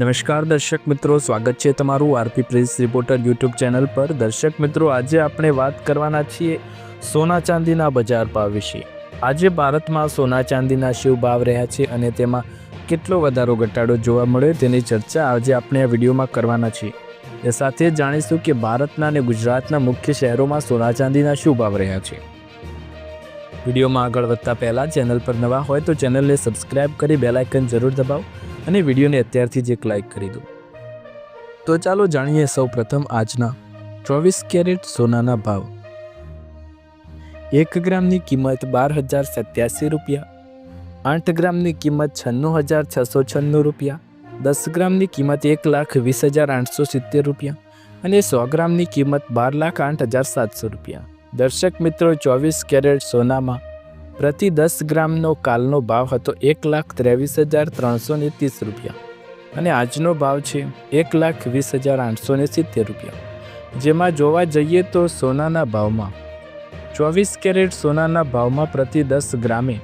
નમસ્કાર દર્શક મિત્રો, સ્વાગત છે તમારું RP press reporter YouTube channel પર. દર્શક મિત્રો, આજે આપણે વાત કરવાના છીએ સોના ચાંદીના બજાર ભાવ વિશે. આજે ભારતમાં સોના ચાંદીના શિવ ભાવ રહ્યા છે અને તેમાં કેટલો વધારો ઘટાડો જોવા મળ્યો તેની ચર્ચા આજે આપણે આ વિડીયોમાં કરવાના છીએ. એ સાથે જાણીશું કે ભારતના અને ગુજરાતના મુખ્ય શહેરોમાં સોના ચાંદીના શું ભાવ રહ્યા છે. વિડીયોમાં આગળ વધતા પહેલાં ચેનલ પર નવા હોય તો ચેનલને સબસ્ક્રાઇબ કરી બેલાઇકન જરૂર દબાવો. અને વિડીયોને અત્યારથી જ એક લાઇક કરી દો. તો ચાલો જાણીએ સૌ પ્રથમ આજના ચોવીસ કેરેટ સોનાના ભાવ. એક ગ્રામની કિંમત બાર હજાર સત્યાસી રૂપિયા, આઠ ગ્રામની કિંમત છન્નું હજાર છસો છન્નું રૂપિયા, દસ ગ્રામની કિંમત એક લાખ વીસ હજાર આઠસો સિત્તેર રૂપિયા અને સો ગ્રામની કિંમત બાર લાખ આઠ હજાર સાતસો રૂપિયા. દર્શક મિત્રો, ચોવીસ કેરેટ સોનામાં પ્રતિ દસ ગ્રામનો કાલનો ભાવ હતો એક લાખ ત્રેવીસ હજાર ત્રણસો ને ત્રીસ રૂપિયા. અને આજનો ભાવ છે એક લાખ વીસ હજાર આઠસો ને સિત્તેર રૂપિયા. જેમાં જોવા જઈએ તો સોનાના ભાવમાં ચોવીસ કેરેટ સોનાના ભાવમાં પ્રતિ દસ ગ્રામે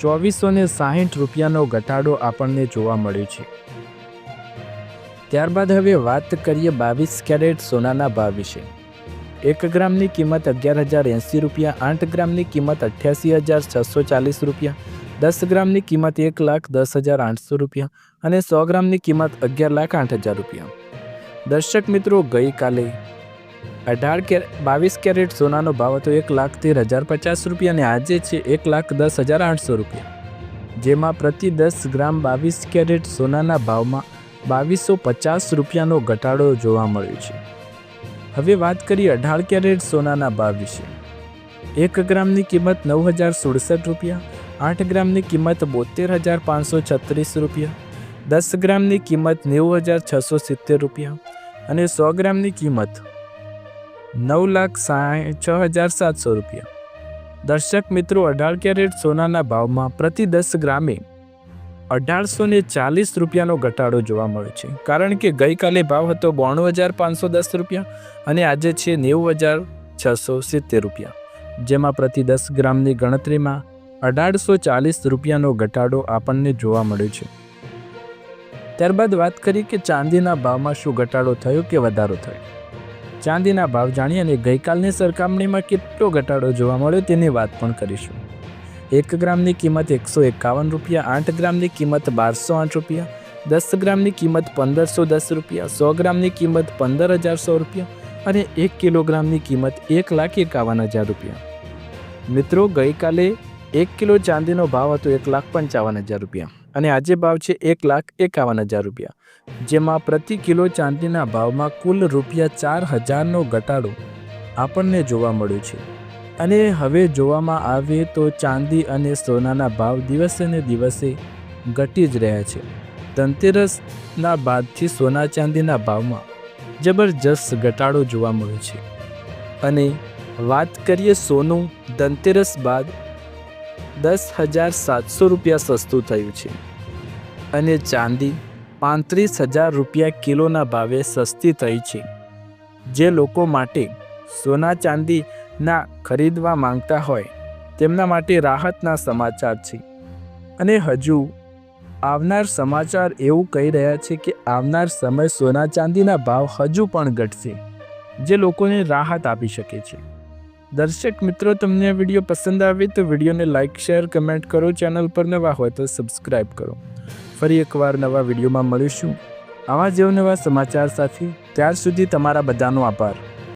ચોવીસો ને સાહીઠ રૂપિયાનો ઘટાડો આપણને જોવા મળ્યો છે. ત્યારબાદ હવે વાત કરીએ બાવીસ કેરેટ સોનાના ભાવ વિશે. એક ગ્રામની કિંમત અગિયાર હજાર એંસી રૂપિયા, આઠ ગ્રામની કિંમત અઠ્યાસી હજાર છસો ચાલીસ રૂપિયા, દસ ગ્રામની કિંમત એક લાખ દસ હજાર આઠસો રૂપિયા અને સો ગ્રામની કિંમત અગિયાર લાખ આઠ હજાર રૂપિયા. દર્શક મિત્રો, ગઈકાલે અઢાર કે બાવીસ કેરેટ સોનાનો ભાવ હતો એક લાખ તેર હજાર પચાસ રૂપિયા અને આજે છે એક લાખ દસ હજાર આઠસો રૂપિયા. જેમાં પ્રતિ દસ ગ્રામ બાવીસ કેરેટ સોનાના ભાવમાં બાવીસો પચાસ રૂપિયાનો ઘટાડો જોવા મળ્યો છે. હવે વાત કરીએ અઢાર કેરેટ સોનાના ભાવ વિશે. એક ગ્રામની કિંમત નવ હજાર સુડસઠ રૂપિયા, આઠ ગ્રામની કિંમત બોતેર હજાર પાંચસો છત્રીસ રૂપિયા, દસ ગ્રામની કિંમત નેવું હજાર છસો સિત્તેર રૂપિયા અને સો ગ્રામની કિંમત નવ લાખ સાઠ છ હજાર સાતસો રૂપિયા. દર્શક મિત્રો, અઢાર કેરેટ સોનાના ભાવમાં પ્રતિ દસ ગ્રામે અઢારસો ને ચાલીસ રૂપિયાનો ઘટાડો જોવા મળ્યો છે. કારણ કે ગઈકાલે ભાવ હતો બોણું હજાર પાંચસો દસ રૂપિયા અને આજે છે નેવું હજાર છસો સિત્તેર રૂપિયા. જેમાં પ્રતિ દસ ગ્રામની ગણતરીમાં અઢારસો ચાલીસ રૂપિયાનો ઘટાડો આપણને જોવા મળ્યો છે. ત્યારબાદ વાત કરી કે ચાંદીના ભાવમાં શું ઘટાડો થયો કે વધારો થયો? ચાંદીના ભાવ જાણીએ અને ગઈકાલની સરખામણીમાં કેટલો ઘટાડો જોવા મળ્યો તેની વાત પણ કરીશું. એક ગ્રામની કિંમત એકસો એકાવન રૂપિયા, આઠ ગ્રામની કિંમત બારસો આઠ રૂપિયા, દસ ગ્રામની કિંમત પંદરસો દસ રૂપિયા, સો ગ્રામની કિંમત પંદર હજાર સો રૂપિયા અને એક કિલોગ્રામની કિંમત એક લાખ એકાવન હજાર રૂપિયા. મિત્રો, ગઈકાલે એક કિલો ચાંદીનો ભાવ હતો એક લાખ પંચાવન હજાર રૂપિયા અને આજે ભાવ છે એક લાખ એકાવન હજાર રૂપિયા. જેમાં પ્રતિ કિલો ચાંદીના ભાવમાં કુલ રૂપિયા ચાર હજારનો ઘટાડો આપણને જોવા મળ્યો છે. અને હવે જોવામાં આવે તો ચાંદી અને સોનાના ભાવ દિવસે ને દિવસે ઘટી જ રહ્યા છે. ધનતેરસના બાદથી સોના ચાંદીના ભાવમાં જબરજસ્ત ઘટાડો જોવા મળ્યો છે. અને વાત કરીએ સોનું, ધનતેરસ બાદ દસ હજાર સાતસો રૂપિયા સસ્તું થયું છે. અને ચાંદી પાંત્રીસ હજાર રૂપિયા કિલોના ભાવે સસ્તી થઈ છે. જે લોકો માટે સોના ચાંદીના ખરીદવા માંગતા હોય, તેમના માટે રાહતના સમાચાર છે. અને હજુ આવનાર સમાચાર એવું કહી રહ્યા છે કે આવનાર સમય સોના ચાંદીના ભાવ હજુ પણ ઘટશે, જે લોકોને રાહત આપી શકે છે. દર્શક મિત્રો, તમને વીડિયો પસંદ આવે તો વિડીયોને લાઇક શેર કમેન્ટ કરો ચેનલ પર નવા હોય તો સબસ્ક્રાઈબ કરો. ફરી એકવાર નવા વિડીયોમાં મળીશું. આવા જેવા નવા સમાચાર સાથે, ત્યાર સુધી તમારા બધાનો આભાર.